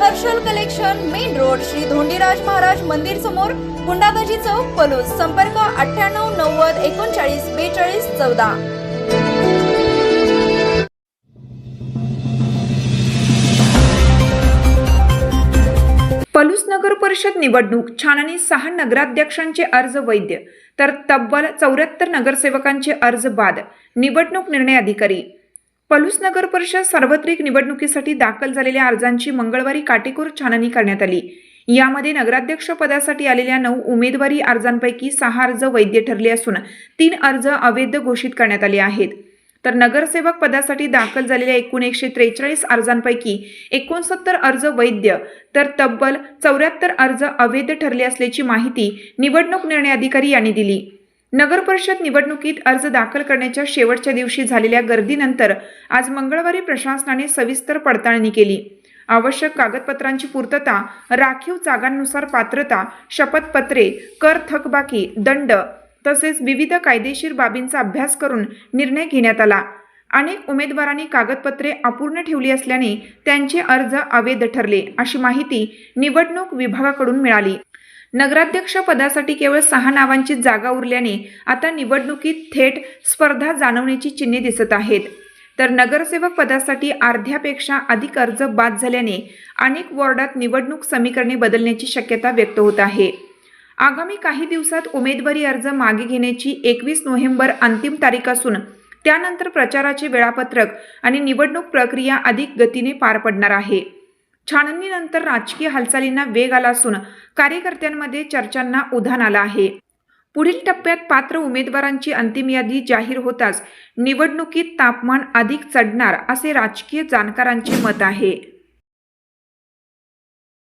Harshal collection main road Shri Dhondiraj Maharaj मंदिर समोर गुंडाबाजी चौक पलूस. संपर्क अठ्ठ्याण्णव नव्वद एकोणचाळीस बेचाळीस चौदा. पलूस नगर परिषद निवडणूक छाननी सहा नगराध्यक्षांचे अर्ज वैध तर तब्बल चौऱ्याहत्तर नगरसेवकांचे अर्ज बाद. निवडणूक निर्णय अधिकारी पलूस नगर परिषद सार्वत्रिक निवडणुकीसाठी दाखल झालेल्या अर्जांची मंगळवारी काटेकोर छाननी करण्यात आली. यामध्ये नगराध्यक्ष पदासाठी आलेल्या नऊ उमेदवारी अर्जांपैकी सहा अर्ज वैद्य ठरले असून तीन अर्ज अवैध घोषित करण्यात आले आहेत. तर नगरसेवक पदासाठी दाखल झालेल्या एकूण एकशे त्रेचाळीस अर्जांपैकी एकोणसत्तर अर्ज वैद्य तर तब्बल चौऱ्याहत्तर अर्ज अवैध ठरले असल्याची माहिती निवडणूक निर्णय अधिकारी यांनी दिली. नगर परिषद निवडणुकीत अर्ज दाखल करण्याच्या शेवटच्या दिवशी झालेल्या गर्दीनंतर आज मंगळवारी प्रशासनाने सविस्तर पडताळणी केली. आवश्यक कागदपत्रांची पूर्तता राखीव जागांनुसार पात्रता शपथपत्रे कर थकबाकी दंड तसेच विविध कायदेशीर बाबींचा अभ्यास करून निर्णय घेण्यात आला. अनेक उमेदवारांनी कागदपत्रे अपूर्ण ठेवली असल्याने त्यांचे अर्ज अवैध ठरले अशी माहिती निवडणूक विभागाकडून मिळाली. नगराध्यक्ष पदासाठी केवळ सहा नावांची जागा उरल्याने आता निवडणुकीत थेट स्पर्धा जाणवण्याची चिन्हे दिसत आहेत. तर नगरसेवक पदासाठी अर्ध्यापेक्षा अधिक अर्ज बाद झाल्याने अनेक वॉर्डात निवडणूक समीकरणे बदलण्याची शक्यता व्यक्त होत आहे. आगामी काही दिवसात उमेदवारी अर्ज मागे घेण्याची एकवीस नोव्हेंबर अंतिम तारीख असून त्यानंतर प्रचाराचे वेळापत्रक आणि निवडणूक प्रक्रिया अधिक गतीने पार पडणार आहे. छाननीनंतर राजकीय हालचालींना वेग आला असून कार्यकर्त्यांमध्ये चर्चांना उधाण आलं आहे. पुढील टप्प्यात पात्र उमेदवारांची अंतिम यादी जाहीर होताच निवडणुकीत तापमान अधिक चढणार असे राजकीय जाणकारांचे मत आहे.